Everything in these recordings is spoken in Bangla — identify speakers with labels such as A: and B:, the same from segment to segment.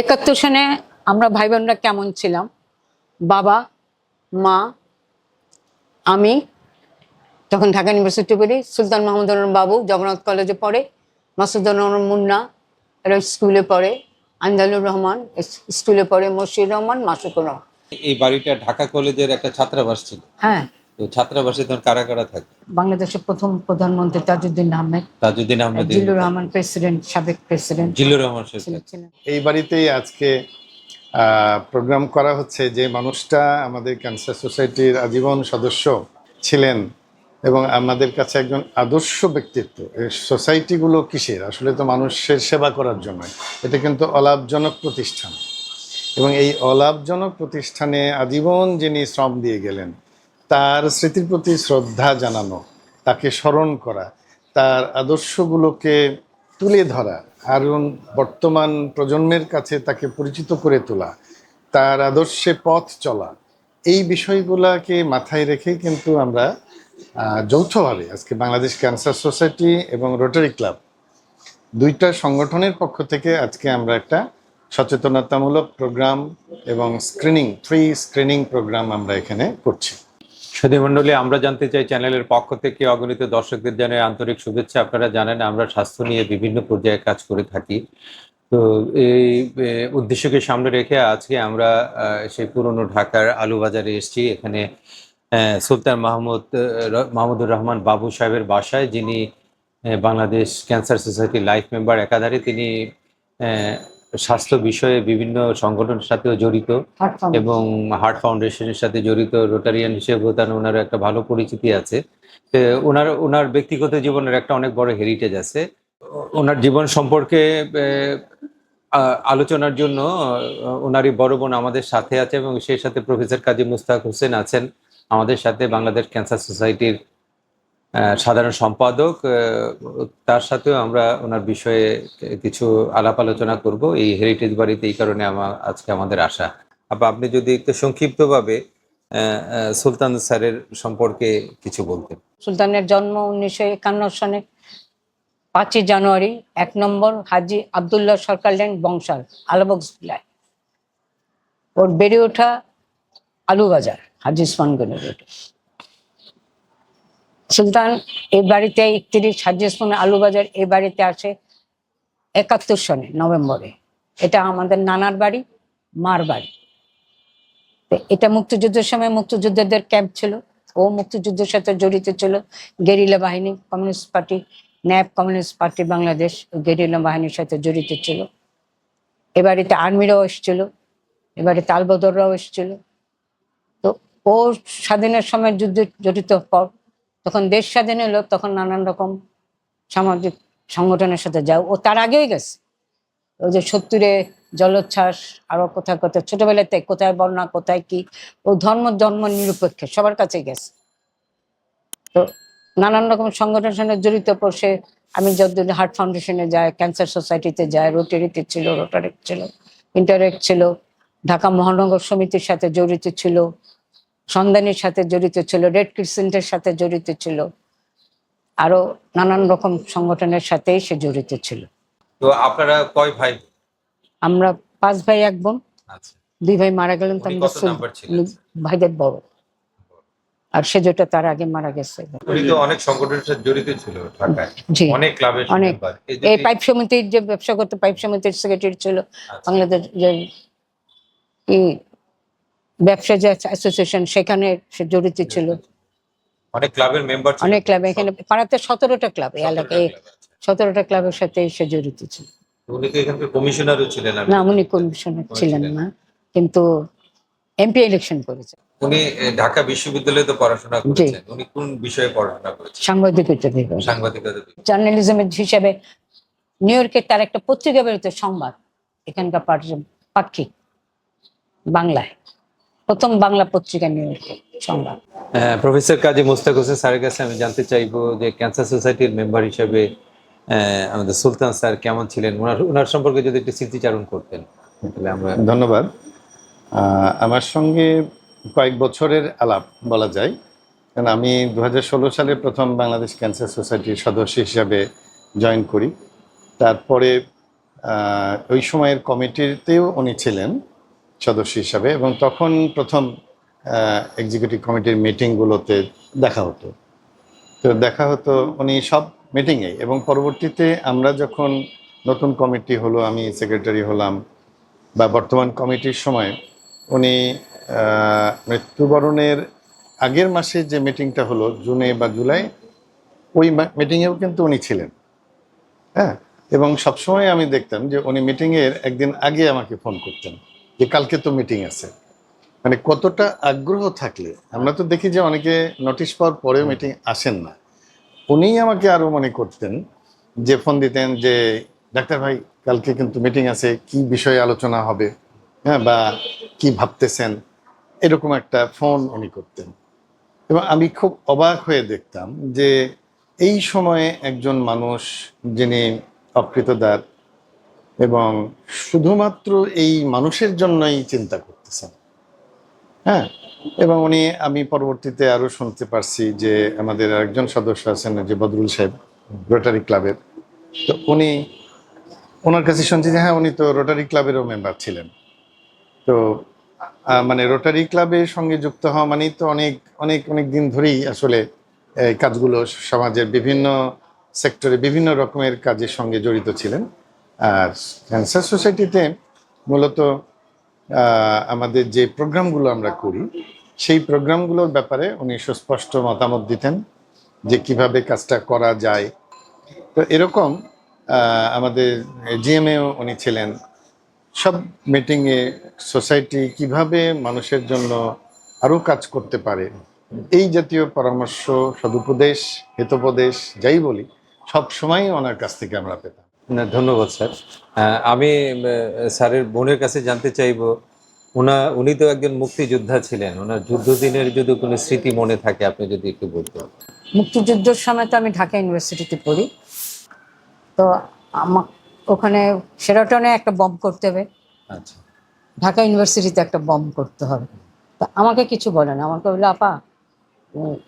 A: একাত্তর সনে আমরা ভাই বোনরা কেমন ছিলাম? বাবা মা আমি তখন ঢাকা ইউনিভার্সিটি পড়ি সুলতান মাহমুদুর বাবু জগন্নাথ কলেজে পড়ে মাসুদুর রহমান মুন্না এরা স্কুলে পড়ে আন্দালুর রহমান স্কুলে পড়ে মশির রহমান মাসুকুর রহমান।
B: এই বাড়িটা ঢাকা কলেজের একটা ছাত্রাবাস ছিল।
A: হ্যাঁ।
B: তো ছাত্রাবাসে তখন কারা কারা থাকে?
A: বাংলাদেশের প্রথম প্রধানমন্ত্রী তাজউদ্দিন আহমেদ
B: তাজুদ্দিন আহমেদ
A: জিল্লুর রহমান প্রেসিডেন্ট সাবেক প্রেসিডেন্ট।
B: জিল্লুর রহমান
C: এই বাড়িতেই আজকে প্রোগ্রাম করা হচ্ছে যে মানুষটা আমাদের ক্যান্সার সোসাইটির আজীবন সদস্য ছিলেন এবং আমাদের কাছে একজন আদর্শ ব্যক্তিত্ব। এই সোসাইটিগুলো কিসের? আসলে তো মানুষের সেবা করার জন্য। এটা কিন্তু অলাভজনক প্রতিষ্ঠান। এবং এই অলাভজনক প্রতিষ্ঠানে আজীবন যিনি শ্রম দিয়ে গেলেন তার স্মৃতির প্রতি শ্রদ্ধা জানানো, তাকে স্মরণ করা, তার আদর্শগুলোকে তুলে ধরা আর বর্তমান প্রজন্মের কাছে তাকে পরিচিত করে তোলা, তার আদর্শে পথ চলা, এই বিষয়গুলোকে মাথায় রেখে কিন্তু আমরা যৌথভাবে আজকে বাংলাদেশ ক্যান্সার সোসাইটি এবং রোটারি ক্লাব দুইটা সংগঠনের পক্ষ থেকে আজকে আমরা একটা সচেতনতামূলক প্রোগ্রাম এবং স্ক্রিনিং ফ্রি স্ক্রিনিং প্রোগ্রাম আমরা এখানে করছি।
B: সুধী মণ্ডলী, আমরা জানতে চাই চ্যানেলের পক্ষ থেকে অগণিত দর্শকদের জানাই আন্তরিক শুভেচ্ছা। আপনারা জানেন, আমরা স্বাস্থ্য নিয়ে বিভিন্ন পর্যায়ে কাজ করে থাকি। তো এই উদ্দেশ্যকে সামনে রেখে আজকে আমরা সেই পুরনো ঢাকার আলুবাজারে এসেছি। এখানে সুলতান মাহমুদ মাহমুদুর রহমান বাবু সাহেবের বাসায়, যিনি Bangladesh cancer society life member, একাধারে তিনি স্বাস্থ্য বিষয়ে বিভিন্ন সংগঠনের সাথেও জড়িত এবং হার্ট ফাউন্ডেশনের সাথে জড়িত রোটারিয়ান হিসেবেও তার ওনার একটা ভালো পরিচিতি আছে। ওনার ওনার ব্যক্তিগত জীবনের একটা অনেক বড় হেরিটেজ আছে। ওনার জীবন সম্পর্কে আলোচনার জন্য ওনারই বড় বোন আমাদের সাথে আছে এবং সেই সাথে প্রফেসর কাজী মুস্তাক হোসেন আছেন আমাদের সাথে বাংলাদেশ ক্যান্সার সোসাইটির সাধারণ সম্পাদক তার সাথেও আমরা ওনার বিষয়ে কিছু আলাপ আলোচনা করব। এই হেরিটেজ বাড়িতে এই কারণে আমার আজকে আমাদের আসা। আপা আপনি যদি একটু সংক্ষিপ্তভাবে সুলতান স্যারের সম্পর্কে কিছু বলতেন।
A: সুলতানের জন্ম উনিশশো একান্ন সনে পাঁচই জানুয়ারি, এক নম্বর হাজি আবদুল্লাহ সরকার লেন বংশাল আলবক্স জেলায়। ওর বেড়ে ওঠা আলুবাজার, হাজি রোডে সুলতান, এ বাড়িতে একত্রিশ হাজি ইসমান আলুবাজার এ বাড়িতে আসে একাত্তর সনে, নভেম্বরে। এটা আমাদের নানার বাড়ি, মার বাড়ি। এটা মুক্তিযুদ্ধের সময় মুক্তিযোদ্ধাদের ক্যাম্প ছিল। ও মুক্তিযুদ্ধের সাথে জড়িত ছিল। গেরিলা বাহিনী, communist party, NAP communist party Bangladesh guerrilla বাহিনীর সাথে জড়িত ছিল। এ বাড়িতে আর্মিরাও এসেছিল। এ বাড়িতে আলবদররাও এসেছিল। তো ও স্বাধীনের সময় যুদ্ধে জড়িত পর তখন দেশ স্বাধীন হলো, তখন নানান রকম সামাজিক সংগঠনের সাথে যাও। ও তার আগেই গেছে। ওই যে সত্তরে জলোচ্ছ্বাস, আরও কোথায় কোথায়, ছোটবেলাতে কোথায় বন্যা, কোথায় কি, ও ধর্ম ধর্ম নিরপেক্ষে সবার কাছে গেছে। তো নানান রকম সংগঠনের সঙ্গে জড়িত পড়ছে আমি যতদিন হার্ট ফাউন্ডেশনে যাই, ক্যান্সার সোসাইটিতে যাই, রোটারিতে ছিল রোটারেক্ট ছিল, ইন্টারেক্ট ছিল, ঢাকা মহানগর সমিতির সাথে জড়িত ছিল সন্ধানীর সাথে জড়িত ছিল রেড ক্রিসেন্টের সাথে জড়িত ছিল। আরও নানান রকম সংগঠনের সাথে সে জড়িত ছিল।
B: তো আপনারা কয় ভাই?
A: আমরা পাঁচ ভাই এক বোন।
B: আচ্ছা।
A: দুই ভাই মারা গেলেন তো আমরা ভাইদের বড়। আর সে যেটা তার আগে মারা গেছে।
B: উনি তো অনেক সংগঠনের সাথে জড়িত ছিল ঢাকায়। অনেক ক্লাবের
A: অনেক।
B: এই
A: পাইপ সমিতির যে ব্যবসা করতো পাইপ সমিতির সেক্রেটারি ছিল
B: আচ্ছা।
A: বাংলাদেশ যে ব্যবসা যে অ্যাসোসিয়েশন সেখানে সে জড়িত ছিল।
B: অনেক ক্লাবের মেম্বার
A: অনেক ক্লাব এখানে পাড়াতে সতেরোটা ক্লাব এই এলাকায় সতেরোটা ক্লাবের সাথে সে জড়িত ছিল।
B: কমিশনারও ছিলেন
A: না উনি কমিশনার ছিলেন না কিন্তু এমপি ইলেকশন করেছে।
B: উনি ঢাকা বিশ্ববিদ্যালয়ে তো পড়াশোনা করেছেন। উনি কোন বিষয়ে পড়াশোনা করেছেন?
A: সাংবাদিকতা
B: সাংবাদিকতা
A: জার্নালিজমের হিসাবে নিউ ইয়র্কে তার একটা পত্রিকা বেরোতো সংবাদ এখানকার পাক্ষিক বাংলায়। প্রথম বাংলা পত্রিকা নিউ ইয়র্কে সংবাদ।
B: হ্যাঁ, প্রফেসর কাজী মুস্তাক হোসেন স্যারের কাছে আমি জানতে চাইব যে ক্যান্সার সোসাইটির মেম্বার হিসেবে আমাদের সুলতান স্যার কেমন ছিলেন? ওনার ওনার সম্পর্কে যদি একটু স্মৃতিচারণ করতেন তাহলে আমরা
C: ধন্যবাদ। আমার সঙ্গে কয়েক বছরের আলাপ বলা যায়। কারণ আমি দু হাজার ষোলো সালে প্রথম বাংলাদেশ ক্যান্সার সোসাইটির সদস্য হিসাবে জয়েন করি। তারপরে ওই সময়ের কমিটিতেও উনি ছিলেন। সদস্য হিসাবে এবং তখন প্রথম এক্সিকিউটিভ কমিটির মিটিংগুলোতে দেখা হতো। তো দেখা হতো উনি সব মিটিংয়ে এবং পরবর্তীতে আমরা যখন নতুন কমিটি হলো, আমি সেক্রেটারি হলাম বা বর্তমান কমিটির সময় উনি মৃত্যুবরণের আগের মাসে যে মিটিংটা হলো, জুনে বা জুলাই, ওই মিটিংয়েও কিন্তু উনি ছিলেন। হ্যাঁ? এবং সবসময় আমি দেখতাম যে উনি মিটিংয়ের একদিন আগে আমাকে ফোন করতেন। যে কালকে তো মিটিং আছে। মানে কতটা আগ্রহ থাকলে, আমরা তো দেখি যে অনেকে নোটিশ পাওয়ার পরেও মিটিং আসেন না। উনিই আমাকে আরও মনে করতেন যে ফোন দিতেন যে, ডাক্তার ভাই, কালকে কিন্তু মিটিং আছে, কি বিষয়ে আলোচনা হবে? হ্যাঁ বা কি ভাবতেছেন? এরকম একটা ফোন উনি করতেন। এবং আমি খুব অবাক হয়ে দেখতাম যে, এই সময়ে একজন মানুষ যিনি অকৃতদার এবং শুধুমাত্র এই মানুষের জন্যই চিন্তা করতেছেন। হ্যাঁ? এবং উনি, আমি পরবর্তীতে আরও শুনতে পারছি যে আমাদের একজন সদস্য আছেন, যে বদরুল সাহেব রোটারি ক্লাবের তো উনি, ওনার কাছে শুনছি যে হ্যাঁ উনি তো রোটারি ক্লাবেরও মেম্বার ছিলেন। তো মানে রোটারি ক্লাবের সঙ্গে যুক্ত হওয়া মানেই তো অনেক অনেক অনেক দিন ধরেই আসলে এই কাজগুলো সমাজের বিভিন্ন সেক্টরে বিভিন্ন রকমের কাজের সঙ্গে জড়িত ছিলেন। আর ক্যান্সার সোসাইটিতে মূলত আমাদের যে প্রোগ্রামগুলো আমরা করি, সেই প্রোগ্রামগুলোর ব্যাপারে উনি সুস্পষ্ট মতামত দিতেন যে কীভাবে কাজটা করা যায়। তো এরকম আমাদের জিএমএও উনি ছিলেন। সব মিটিংয়ে সোসাইটি কীভাবে মানুষের জন্য আরও কাজ করতে পারে, এই জাতীয় পরামর্শ, সদুপদেশ, হিতোপদেশ, যাই বলি, সব সময় ওনার কাছ থেকে আমরা পেতাম।
B: না ধন্যবাদ স্যার। আমি স্যারের বোনের কাছে জানতে চাইব ওনা উনি তো একজন মুক্তিযোদ্ধা ছিলেন। ওনার যুদ্ধ দিনের যদি কোনো স্মৃতি মনে থাকে আপনি যদি একটু বলতেন।
A: মুক্তিযুদ্ধের সময় তো আমি ঢাকা ইউনিভার্সিটিতে পড়ি। তো আমার ওখানে সেরাটনে একটা বম করতে হবে।
B: আচ্ছা।
A: ঢাকা ইউনিভার্সিটিতে একটা বম করতে হবে। তা আমাকে কিছু বলে না আমাকে বলল আপা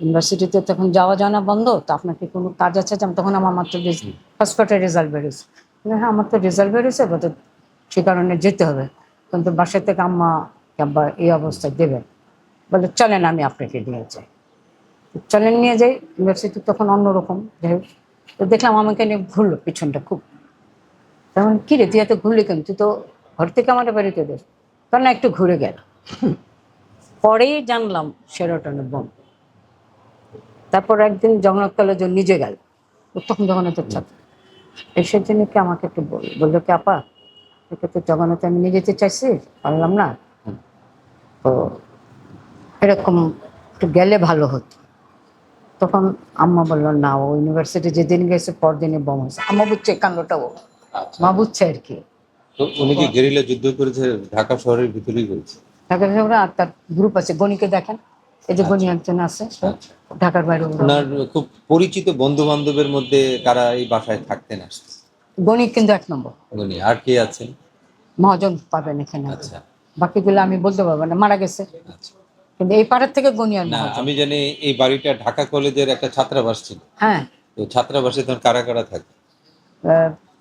A: ইউনিভার্সিটিতে তখন যাওয়া জানা বন্ধ তো আপনার কি কোনো কাজ আছে? তখন আমার মাত্র ফার্স্ট কোয়ার্টার রেজাল্ট বেরিয়েছে হ্যাঁ আমার তো রেজাল্ট বেরিয়েছে but সে কারণে যেতে হবে। কিন্তু বাসা থেকে আম্মা আব্বা এই অবস্থায় দেবেন বলে, চলেন, আমি আপনাকে নিয়ে যাই। চলেন, নিয়ে যাই। ইউনিভার্সিটি তখন অন্যরকম। যাই। তো দেখলাম আমাকে নিয়ে ঘুরলো পিছনটা খুব। তেমন কি রে, তুই এত ঘুরলি কেন? তুই তো ঘর থেকে আমার বাড়িতে দেশ তখন না একটু ঘুরে গেল। পরেই জানলাম সেরোটনের বোম তারপর একদিন জগন্নাথ কলেজে নিজে গেল। তখন জগন্নাথের ছাত্র। এসে জন্য কি আমাকে একটু বল বলল কি আপা একে তো জগন্নাথে আমি নিয়ে যেতে চাইছি পারলাম না। তো এরকম একটু গেলে ভালো হতো। তখন আম্মা বলল না ও ইউনিভার্সিটি যেদিন গেছে পরদিনই বম হয়েছে। আম্মা বুঝছে এই কাণ্ডটা ও।
B: আচ্ছা।
A: মা বুঝছে আর কি।
B: তো উনি কি গেরিলা যুদ্ধ করেছে ঢাকা শহরের ভিতরেই করেছে
A: ঢাকা শহরে আর তার গ্রুপ আছে গণিকে দেখেন। এই যে গণি একজন আছে ঢাকার বাইরে
B: ওনার খুব পরিচিত বন্ধু বান্ধবের মধ্যে কারা এই বাসায় থাকতেন আসতেন
A: গণিত কিন্তু এক নম্বর।
B: উনি আর কে আছেন?
A: মহাজন পাবেন এখানে।
B: আচ্ছা।
A: বাকিগুলো আমি বলতে পারব না মারা গেছে।
B: আচ্ছা।
A: কিন্তু এই পাড়ার থেকে গণি আর
B: না আমি জানি এই বাড়িটা ঢাকা কলেজের একটা ছাত্রাবাস ছিল।
A: হ্যাঁ।
B: তো ছাত্রাবাসে তখন কারা কারা থাকে?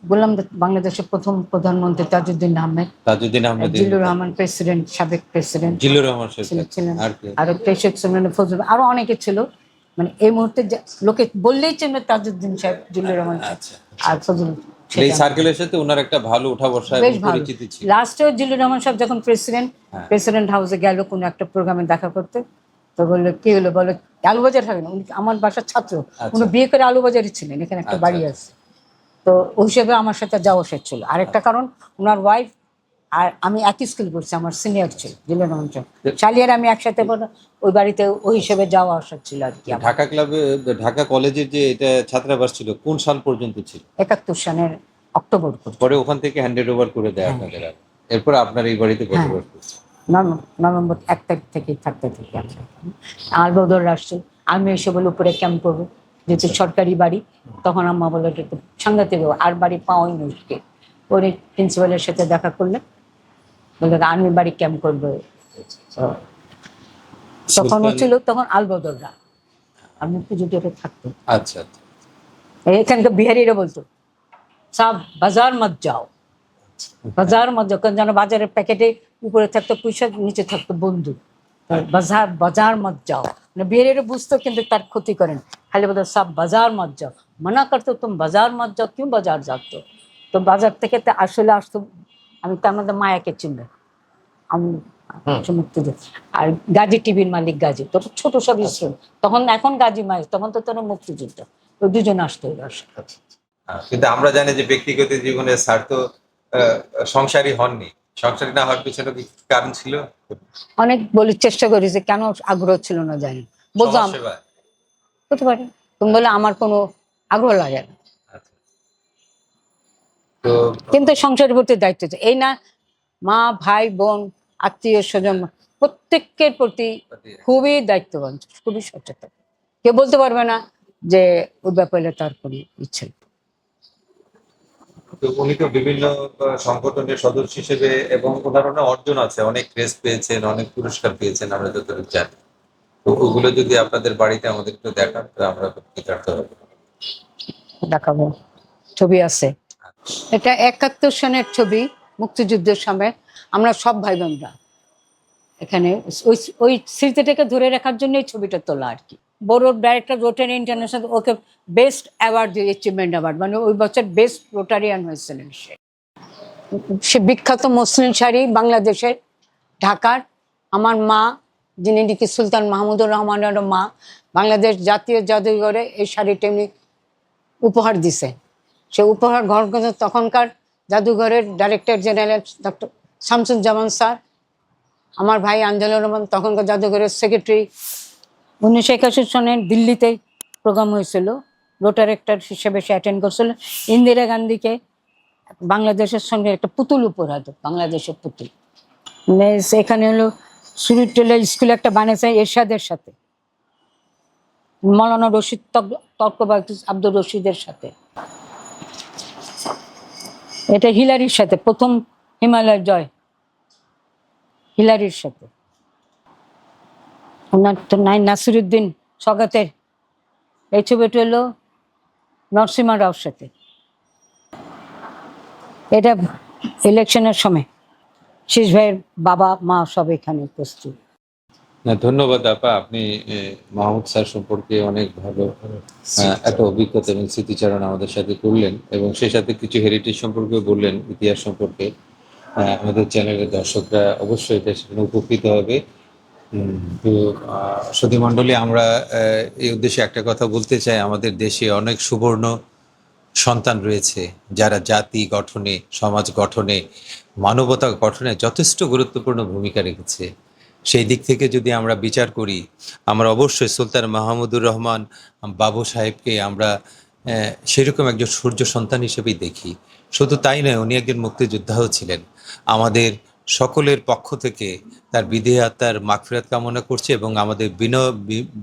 A: বললাম যে বাংলাদেশের প্রথম প্রধানমন্ত্রী তাজউদ্দিন আহমেদ
B: তাজউদ্দিন আহমেদ
A: জিল্লুর রহমান প্রেসিডেন্ট সাবেক প্রেসিডেন্ট
B: জিল্লুর রহমান
A: ছিলেন-
B: আর কে?
A: আরও ফজল আরও অনেকে ছিল। মানে এই মুহূর্তে লোকে বললেই চেনে তাজউদ্দিন সাহেব জিল্লুর রহমান
B: আচ্ছা
A: আর ফজল
B: এই সার্কেলের সাথে ওনার একটা ভালো উঠা বসা পরিচিতি ছিল।
A: লাস্টেও জিল্লুর রহমান সাহেব যখন প্রেসিডেন্ট। প্রেসিডেন্ট হাউসে গেল কোনো একটা প্রোগ্রামে দেখা করতে তো বলল কি হলো? বলো আলুবাজার হবে না। উনি আমার বাসার ছাত্র। উনি বিয়ে করে আলুবাজারই ছিলেন এখানে একটা
B: আচ্ছা,
A: বাড়ি আছে। তো ওই হিসেবে আমার সাথে যাওয়া শেষ ছিল। আরেকটা কারণ ওনার ওয়াইফ আর আমি একই স্কুল করছি আমার সিনিয়র ছিল রহমান সাহেব চালিয়ার আমি একসাথে ওই বাড়িতে ওই হিসেবে যাওয়া আসা ছিল আর কি
B: ঢাকা ক্লাবে ঢাকা কলেজের যে এটা ছাত্রাবাস ছিল কোন সাল পর্যন্ত ছিল?
A: একাত্তর সালের অক্টোবর
B: পরে ওখান থেকে হ্যান্ডেড ওভার করে দেয় আপনাদের এরপর আপনার এই বাড়িতে
A: হ্যাঁ।
B: বসবাস করছে
A: নভেম্বর এক তারিখ থেকে থাকতে থাকি আমরা। আলবদর আসছে আমি এসে বলে উপরে ক্যাম্প করব। যেহেতু সরকারি বাড়ি তখন আম্মা বলে এটা তো সাংঘাতিক আর বাড়ি পাওয়াই মুশকিল। পরে প্রিন্সিপালের সাথে দেখা করলে বলে আমি বাড়ি ক্যাম্প করবে? তো তখন ছিল তখন আলবদররা। আমি পুজো থাকতো।
B: আচ্ছা আচ্ছা।
A: এখানকার বিহারিরা বলতো সাব বাজার মত যাও। বাজার মজ্জা কোন যেন বাজারের প্যাকেটে উপরে থাকতো পয়সা নিচে থাকতো বন্ধু। বাজার বাজার মত যাও। মানে বেরের বুঝতো কিন্তু তার ক্ষতি করেন। খালি বলতো সব বাজার মত যাও। মানা করতো তুমি বাজার মত যাও কেউ বাজার যাতো তো বাজার থেকে তো আসলে আসতো আমি তার মধ্যে মায়াকে চিনব। আমি আর গাজী টিভির মালিক গাজী তো ছোট সব স্টুডেন্ট তখন এখন গাজী মায়ের তখন তো তোর মুক্তিযুদ্ধ। তো দুজন আসতো বাসায়।
B: হ্যাঁ, কিন্তু আমরা জানি যে ব্যক্তিগত জীবনে স্যার তো সংসারী হননি। সংসারী না হওয়ার পিছনে কি কারণ ছিল
A: অনেক বলার চেষ্টা করি যে কেন আগ্রহ ছিল না জানি
B: সমাজসেবায়?
A: হতে পারে তুমি বলে আমার কোনো আগ্রহ লাগে না
B: আচ্ছা।
A: কিন্তু সংসারের প্রতি দায়িত্ব এই না মা ভাই বোন আত্মীয় স্বজন প্রত্যেকের প্রতি খুবই দায়িত্ববান খুবই সচেতন কেউ বলতে পারবে না যে ওর ব্যাপারে তার কোনো ইচ্ছে।
B: তো উনি তো বিভিন্ন সংগঠনের সদস্য হিসেবে এবং ওনার অনেক অর্জন আছে, অনেক ক্রেজ পেয়েছেন, অনেক পুরস্কার পেয়েছেন, আমরা যতটুকু জানি। তো ওগুলো যদি আপনাদের বাড়িতে আমাদের একটু দেখান, তো আমরা কৃতার্থ হব
A: দেখাবো। ছবি আছে। এটা একাত্তর সনের ছবি মুক্তিযুদ্ধের সময়। আমরা সব ভাই বোনরা এখানে ওই ওই স্মৃতিটাকে ধরে রাখার জন্য ছবিটা তোলা আর কি। বড় director rotary international okay best award দিয়ে অ্যাচিভমেন্ট অ্যাওয়ার্ড মানে ওই বছর বেস্ট রোটারিয়ান হয়েছিলেন সে। সে বিখ্যাত মুসলিম শাড়ি বাংলাদেশের, ঢাকার, আমার মা, যিনি নাকি সুলতান মাহমুদুর রহমানের মা, বাংলাদেশ জাতীয় জাদুঘরে এই শাড়িটা এমনি উপহার দিছে। সে উপহার গ্রহণ করছে তখনকার জাদুঘরের director general doctor Shamsuzzaman sir, আমার ভাই আঞ্জলুর রহমান, তখনকার জাদুঘরের সেক্রেটারি উনিশশো একাশি সনে দিল্লিতে প্রোগ্রাম হয়েছিল। রোটার একটার হিসেবে সে অ্যাটেন্ড করছিল। ইন্দিরা গান্ধীকে বাংলাদেশের সঙ্গে একটা পুতুল উপহার, বাংলাদেশের পুতুল। মানে সেখানে হলো সুরিটেলা স্কুলে একটা বানিয়েছে এরশাদের সাথে। মৌলানা রশিদ তর্কবাগ আব্দুর রশিদের সাথে। এটা হিলারির সাথে, প্রথম হিমালয় জয়। হিলারির সাথে। ওনার তো নাই, নাসিরুদ্দিন সগাতের এই ছবিটা হলো নরসিমা রাওর সাথে। এটা ইলেকশনের সময়। শেষ ভাইয়ের বাবা, মা সব এখানে উপস্থিত।
B: ধন্যবাদ আপা, আপনি মাহমুদ স্যার সম্পর্কে অনেক ভালো একটা অভিজ্ঞতা এবং স্মৃতিচারণ আমাদের সাথে করলেন এবং সেই সাথে কিছু হেরিটেজ সম্পর্কে বললেন ইতিহাস সম্পর্কে। আমাদের চ্যানেলের দর্শকরা অবশ্যই এটা সেখানে উপকৃত হবে। তো সতী মণ্ডলী, আমরা এই উদ্দেশ্যে একটা কথা বলতে চাই। আমাদের দেশে অনেক সুবর্ণ সন্তান রয়েছে, যারা জাতি গঠনে, সমাজ গঠনে, মানবতা গঠনে যথেষ্ট গুরুত্বপূর্ণ ভূমিকা রেখেছে। সেই দিক থেকে যদি আমরা বিচার করি, আমরা অবশ্যই সুলতান মাহমুদুর রহমান বাবু সাহেবকে আমরা সেরকম একজন সূর্য সন্তান হিসেবেই দেখি। শুধু তাই নয়, উনি একজন মুক্তিযোদ্ধাও ছিলেন। আমাদের সকলের পক্ষ থেকে তার বিধে আত্মার মাগফিরাত কামনা করছি এবং আমাদের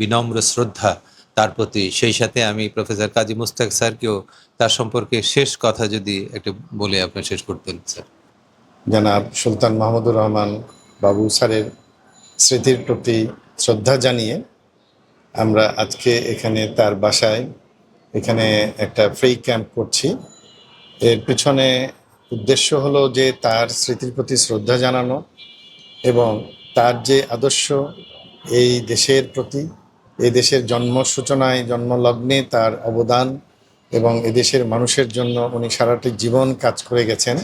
B: বিনম্র শ্রদ্ধা তার প্রতি। সেই সাথে আমি প্রফেসর কাজী মুস্তাক স্যারকেও তার সম্পর্কে শেষ কথা যদি একটু বলে আপনি শেষ করতেন স্যার।
C: জনাব সুলতান মাহমুদুর রহমান বাবু স্যারের স্মৃতির প্রতি শ্রদ্ধা জানিয়ে আমরা আজকে এখানে তার বাসায় এখানে একটা ফ্রি ক্যাম্প করছি। এর পিছনে উদ্দেশ্য হলো যে তার স্মৃতির প্রতি শ্রদ্ধা জানানো এবং তার যে আদর্শ, এই দেশের প্রতি, এই দেশের জন্ম সূচনায় জন্মলগ্নে তার অবদান এবং এদেশের মানুষের জন্য উনি সারাটি জীবন কাজ করে গেছেন,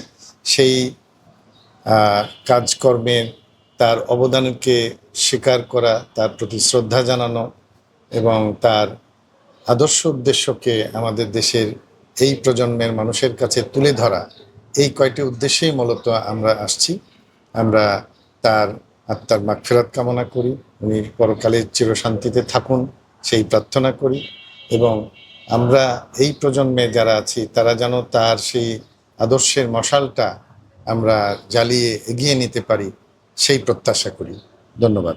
C: সেই কাজকর্মের তার অবদানকে স্বীকার করা, তার প্রতি শ্রদ্ধা জানানো এবং তার আদর্শ উদ্দেশ্যকে আমাদের দেশের এই প্রজন্মের মানুষের কাছে তুলে ধরা এই কয়টি উদ্দেশ্যেই মূলত আমরা আসছি। আমরা তার আত্মার মাগফিরাত কামনা করি। উনি পরকালে চিরশান্তিতে থাকুন, সেই প্রার্থনা করি। এবং আমরা এই প্রজন্মে যারা আছি, তারা যেন তার সেই আদর্শের মশালটা আমরা জ্বালিয়ে এগিয়ে নিতে পারি, সেই প্রত্যাশা করি। ধন্যবাদ।